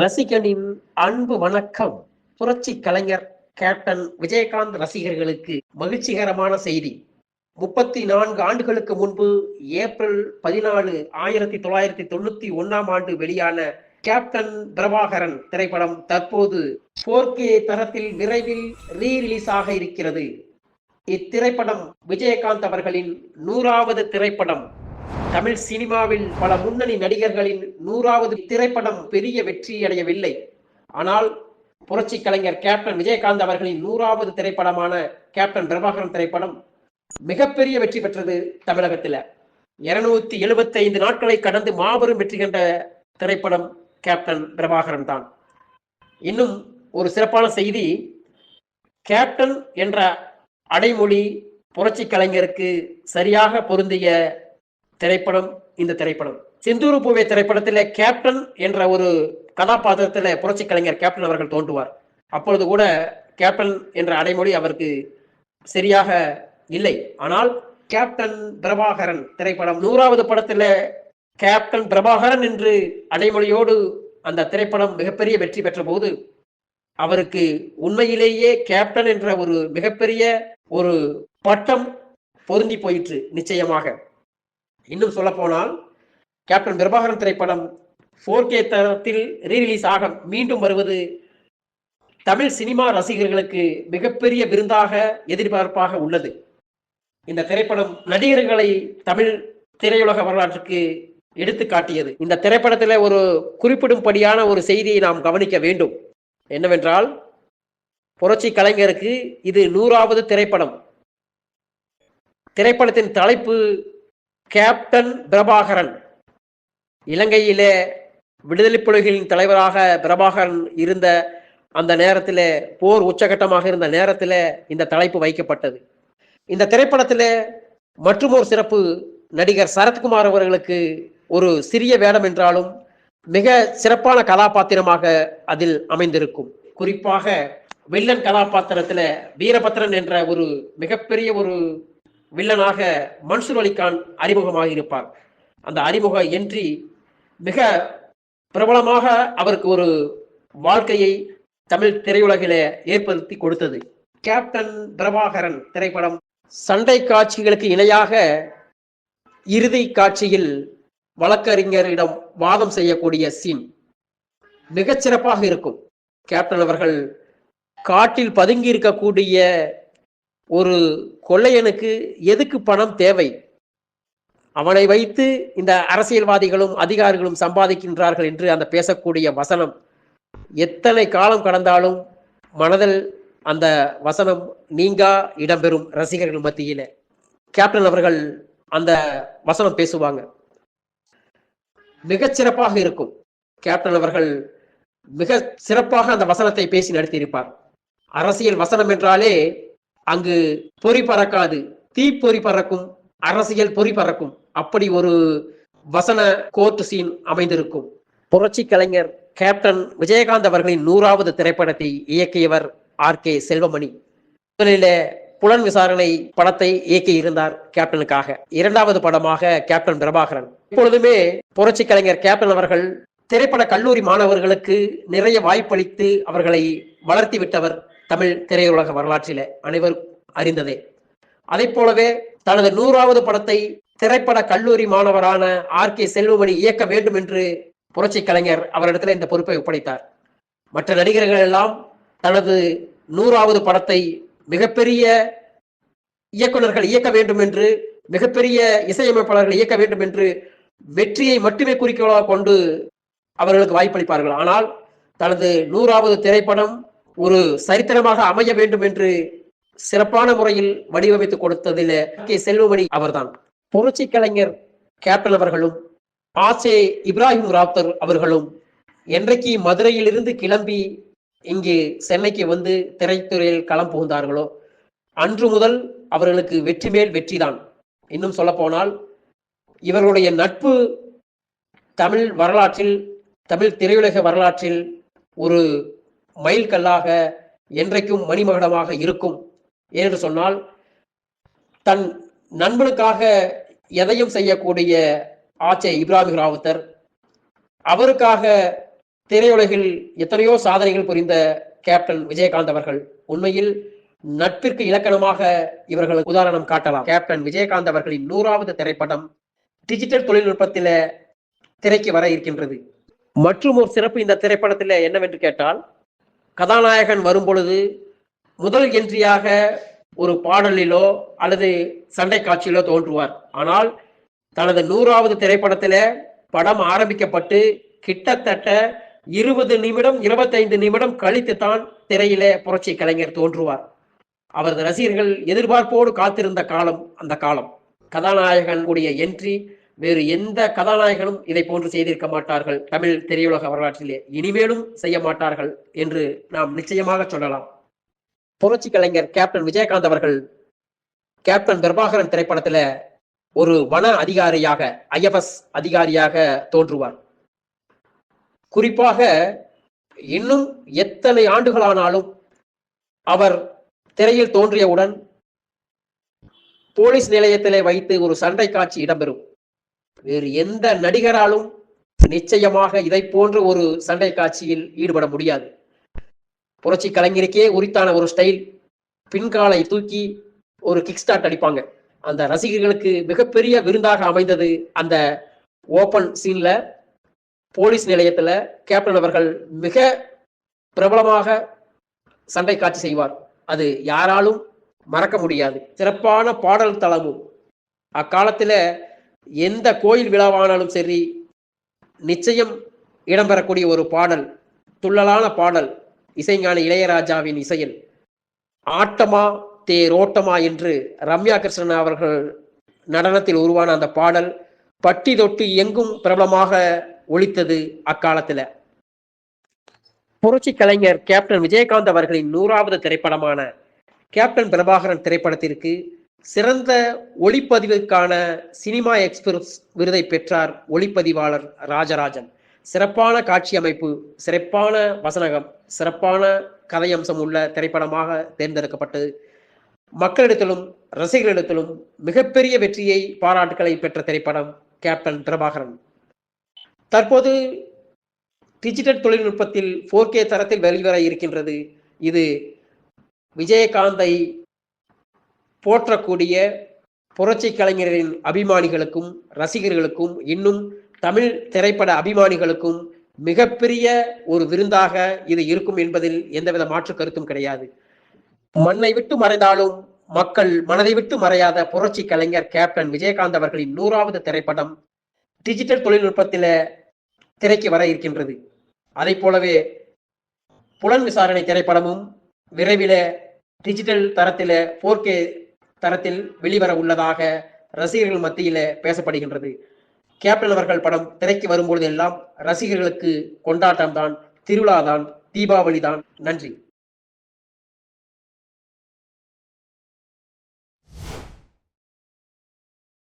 ரசிகனின் அன்பு வணக்கம். புரட்சி கலைஞர் கேப்டன் விஜயகாந்த் ரசிகர்களுக்கு மகிழ்ச்சிகரமான செய்தி. முப்பத்தி நான்கு ஆண்டுகளுக்கு முன்பு ஏப்ரல் பதினாலு ஆயிரத்தி தொள்ளாயிரத்தி தொண்ணூத்தி ஒன்னாம் ஆண்டு வெளியான கேப்டன் பிரபாகரன் திரைப்படம் தற்போது போர்க்கே தரத்தில் விரைவில் ரீ ரிலீஸ் ஆக இருக்கிறது. இத்திரைப்படம் விஜயகாந்த் அவர்களின் நூறாவது திரைப்படம். தமிழ் சினிமாவில் பல முன்னணி நடிகர்களின் நூறாவது திரைப்படம் பெரிய வெற்றி அடையவில்லை. ஆனால் புரட்சி கலைஞர் கேப்டன் விஜயகாந்த் அவர்களின் நூறாவது திரைப்படமான கேப்டன் பிரபாகரன் திரைப்படம் மிகப்பெரிய வெற்றி பெற்றது தமிழகத்தில். இருநூத்தி எழுபத்தி ஐந்து நாட்களை கடந்து மாபெரும் வெற்றி கண்ட திரைப்படம் கேப்டன் பிரபாகரன் தான். இன்னும் ஒரு சிறப்பான செய்தி கேப்டன் என்ற அடைமொழி புரட்சி கலைஞருக்கு சரியாக பொருந்திய திரைப்படம் இந்த திரைப்படம். செந்தூரு பூவே திரைப்படத்தில் கேப்டன் என்ற ஒரு கதாபாத்திரத்தில் புரட்சி கலைஞர் கேப்டன் அவர்கள் தோன்றுவார். அப்பொழுது கூட கேப்டன் என்ற அடைமொழி அவருக்கு சரியாக இல்லை. ஆனால் கேப்டன் பிரபாகரன் திரைப்படம் நூறாவது படத்துல கேப்டன் பிரபாகரன் என்று அடைமொழியோடு அந்த திரைப்படம் மிகப்பெரிய வெற்றி பெற்ற போது அவருக்கு உண்மையிலேயே கேப்டன் என்ற ஒரு மிகப்பெரிய ஒரு பட்டம் பொருந்தி போயிற்று நிச்சயமாக. இன்னும் சொல்ல போனால் கேப்டன் பிரபாகரன் திரைப்படம் ஃபோர் கே தரத்தில் ரீரிலீஸ் ஆக மீண்டும் வருவது தமிழ் சினிமா ரசிகர்களுக்கு மிகப்பெரிய விருந்தாக எதிர்பார்ப்பாக உள்ளது. இந்த திரைப்படம் நடிகர்களை தமிழ் திரையுலக வரலாற்றுக்கு எடுத்து காட்டியது. இந்த திரைப்படத்தில் ஒரு குறிப்பிடும்படியான ஒரு செய்தியை நாம் கவனிக்க வேண்டும். என்னவென்றால் புரட்சி கலைஞருக்கு இது நூறாவது திரைப்படம். திரைப்படத்தின் தலைப்பு கேப்டன் பிரபாகரன். இலங்கையிலே விடுதலை புலிகளின் தலைவராக பிரபாகரன் இருந்த அந்த நேரத்தில் போர் உச்சகட்டமாக இருந்த நேரத்தில் இந்த தலைப்பு வைக்கப்பட்டது. இந்த திரைப்படத்தில் மற்றும் ஒரு சிறப்பு நடிகர் சரத்குமார் அவர்களுக்கு ஒரு சிறிய வேடம் என்றாலும் மிக சிறப்பான கதாபாத்திரமாக அதில் அமைந்திருக்கும். குறிப்பாக வில்லன் கதாபாத்திரத்தில் வீரபத்ரன் என்ற ஒரு மிகப்பெரிய ஒரு வில்லனாக மன்சூர் அலிகான் அறிமுகமாக இருப்பார் அந்த அறிமுக என்ட்ரி மிக பிரபலமாக அவருக்கு ஒரு வாழ்க்கையை தமிழ் திரையுலகில ஏற்படுத்தி கொடுத்தது. கேப்டன் பிரபாகரன் திரைப்படம் சண்டை காட்சிகளுக்கு இணையாக இறுதி காட்சியில் வழக்கறிஞரிடம் வாதம் செய்யக்கூடிய சீன் மிகச்சிறப்பாக இருக்கும். கேப்டன் அவர்கள் காட்டில் பதுங்கி இருக்கக்கூடிய ஒரு கொள்ளையனுக்கு எதுக்கு பணம் தேவை? அவனை வைத்து இந்த அரசியல்வாதிகளும் அதிகாரிகளும் சம்பாதிக்கின்றார்கள் என்று அந்த பேசக்கூடிய வசனம் எத்தனை காலம் கடந்தாலும் மனதில் அந்த வசனம் நீங்கா இடம்பெறும் ரசிகர்கள் மத்தியில. கேப்டன் அவர்கள் அந்த வசனம் பேசுவாங்க. மிகச்சிறப்பாக இருக்கும். கேப்டன் அவர்கள் மிக சிறப்பாக அந்த வசனத்தை பேசி நடத்தியிருப்பார். அரசியல் வசனம் என்றாலே அங்கு பொறி பறக்காது. தீப்பொறி பறக்கும் அரசியல் பொறி பறக்கும். அப்படி ஒரு வசன கோர்ட் சீன் அமைந்திருக்கும். புரட்சி கலைஞர் கேப்டன் விஜயகாந்த் அவர்களின் நூறாவது திரைப்படத்தை இயக்கியவர் ஆர் கே செல்வமணி. முதலில புலன் விசாரணை படத்தை இயக்கி இருந்தார் கேப்டனுக்காக. இரண்டாவது படமாக கேப்டன் பிரபாகரன். இப்பொழுதுமே புரட்சி கலைஞர் கேப்டன் அவர்கள் திரைப்பட கல்லூரி மாணவர்களுக்கு நிறைய வாய்ப்பளித்து அவர்களை வளர்த்தி விட்டவர் தமிழ் திரையுலக வரலாற்றில அனைவரும் அறிந்ததே. அதை போலவே தனது நூறாவது படத்தை திரைப்பட கல்லூரி மாணவரான ஆர் கே செல்வமணி இயக்க வேண்டும் என்று புரட்சி கலைஞர் அவரிடத்தில் இந்த பொறுப்பை ஒப்படைத்தார். மற்ற நடிகர்கள் எல்லாம் தனது நூறாவது படத்தை மிகப்பெரிய இயக்குநர்கள் இயக்க வேண்டும் என்று மிகப்பெரிய இசையமைப்பாளர்கள் இயக்க வேண்டும் என்று வெற்றியை மட்டுமே குறிக்கோளாக கொண்டு அவர்களுக்கு வாய்ப்பளிப்பார்கள். ஆனால் தனது நூறாவது திரைப்படம் ஒரு சரித்திரமாக அமைய வேண்டும் என்று சிறப்பான முறையில் வடிவமைத்து கொடுத்ததில் கே. செல்வமணி அவர்தான். புரட்சி கலைஞர் கேப்டன் அவர்களும் ஆசே இப்ராஹிம் ராப்தர் அவர்களும் என்றைக்கு மதுரையிலிருந்து கிளம்பி இங்கு சென்னைக்கு வந்து திரைத்துறையில் களம் புகுந்தார்களோ அன்று முதல் அவர்களுக்கு வெற்றி மேல் வெற்றிதான். இன்னும் சொல்ல போனால் இவர்களுடைய நட்பு தமிழ் வரலாற்றில் தமிழ் திரையுலக வரலாற்றில் ஒரு மைல்கல்லாக என்றைக்கும் மணிமகடமாக இருக்கும். என்று சொன்னால் தன் நண்பனுக்காக எதையும் செய்யக்கூடிய ஆச்சே இப்ராஹிம் ராவுத்தர் அவருக்காக திரையுலகில் எத்தனையோ சாதனைகள் புரிந்த கேப்டன் விஜயகாந்த் அவர்கள். உண்மையில் நட்பிற்கு இலக்கணமாக இவர்கள் உதாரணம் காட்டலாம். கேப்டன் விஜயகாந்த் அவர்களின் நூறாவது திரைப்படம் டிஜிட்டல் தொழில்நுட்பத்தில திரைக்கு வர இருக்கின்றது. மற்றும் ஒரு சிறப்பு இந்த திரைப்படத்தில் என்னவென்று கேட்டால் கதாநாயகன் வரும் பொழுது முதல் என்ட்ரியாக ஒரு பாடலிலோ அல்லது சண்டை காட்சியிலோ தோன்றுவார். ஆனால் தனது நூறாவது திரைப்படத்தில் படம் ஆரம்பிக்கப்பட்டு கிட்டத்தட்ட இருபது நிமிடம் இருபத்தைந்து நிமிடம் கழித்து தான் திரையில புரட்சி கலைஞர் தோன்றுவார். அவரது ரசிகர்கள் எதிர்பார்ப்போடு காத்திருந்த காலம் அந்த காலம். கதாநாயகன் கூடிய என்ட்ரி வேறு எந்த கதாநாயகனும் இதை போன்று செய்திருக்க மாட்டார்கள். தமிழ் திரையுலக வரலாற்றிலே இனிமேலும் செய்ய மாட்டார்கள் என்று நாம் நிச்சயமாக சொல்லலாம். புரட்சி கலைஞர் கேப்டன் விஜயகாந்த் அவர்கள் கேப்டன் பிரபாகரன் திரைப்படத்துல ஒரு வன அதிகாரியாக ஐஎஃப்எஸ் அதிகாரியாக தோன்றுவார். குறிப்பாக இன்னும் எத்தனை ஆண்டுகளானாலும் அவர் திரையில் தோன்றியவுடன் போலீஸ் நிலையத்திலே வைத்து ஒரு சண்டை காட்சி இடம்பெறும். வேறு எந்த நடிகராலும் நிச்சயமாக இதை போன்ற ஒரு சண்டை காட்சியில் ஈடுபட முடியாது. புரட்சி கலைஞருக்கே உரித்தான ஒரு ஸ்டைல். பின்காலை தூக்கி ஒரு கிக் ஸ்டார்ட் அடிப்பாங்க. அந்த ரசிகர்களுக்கு மிகப்பெரிய விருந்தாக அமைந்தது அந்த ஓபன் சீன்ல போலீஸ் நிலையத்துல கேப்டன் அவர்கள் மிக பிரபலமாக சண்டை காட்சி செய்வார். அது யாராலும் மறக்க முடியாது. சிறப்பான பாடல் தளமும். அக்காலத்துல எந்த கோயில் விழாவானாலும் சரி நிச்சயம் இடம்பெறக்கூடிய ஒரு பாடல் துள்ளலான பாடல் இசைஞான இளையராஜாவின் இசையில் ஆட்டமா தேரோட்டமா என்று ரம்யா கிருஷ்ணன் அவர்கள் நடனத்தில் உருவான அந்த பாடல் பட்டி தொட்டு எங்கும் பிரபலமாக ஒழித்தது அக்காலத்துல. புரட்சி கலைஞர் கேப்டன் விஜயகாந்த் அவர்களின் நூறாவது திரைப்படமான கேப்டன் பிரபாகரன் திரைப்படத்திற்கு சிறந்த ஒளிப்பதிவுக்கான சினிமா எக்ஸ்பிரஸ் விருதை பெற்றார் ஒளிப்பதிவாளர் ராஜராஜன். சிறப்பான காட்சி அமைப்பு சிறப்பான வசனகம் சிறப்பான கதையம்சம் உள்ள திரைப்படமாக தேர்ந்தெடுக்கப்பட்டு மக்களிடத்திலும் ரசிகர்களிடத்திலும் மிகப்பெரிய வெற்றியை பாராட்டுகளை பெற்ற திரைப்படம் கேப்டன் பிரபாகரன். தற்போது டிஜிட்டல் தொழில்நுட்பத்தில் ஃபோர் கே தரத்தில் வெளிவர இருக்கின்றது. இது விஜயகாந்தை போற்றக்கூடிய புரட்சி கலைஞரின் அபிமானிகளுக்கும் ரசிகர்களுக்கும் இன்னும் தமிழ் திரைப்பட அபிமானிகளுக்கும் மிகப்பெரிய ஒரு விருந்தாக இது இருக்கும் என்பதில் எந்தவித மாற்று கருத்தும் கிடையாது. மண்ணை விட்டு மறைந்தாலும் மக்கள் மனதை விட்டு மறையாத புரட்சி கலைஞர் கேப்டன் விஜயகாந்த் அவர்களின் நூறாவது திரைப்படம் டிஜிட்டல் தொழில்நுட்பத்தில திரைக்கு வர இருக்கின்றது. அதை போலவே புலன் விசாரணை திரைப்படமும் விரைவில் டிஜிட்டல் தரத்தில போர்க்கே தரத்தில் வெளிவர உள்ளதாக ரசிகர்கள் மத்தியில பேசப்படுகின்றது. கேப்டன் அவர்கள் படம் திரைக்கு வரும்பொழுதெல்லாம் ரசிகர்களுக்கு கொண்டாட்டம் தான் திருவிழா தான் தீபாவளி தான் நன்றி.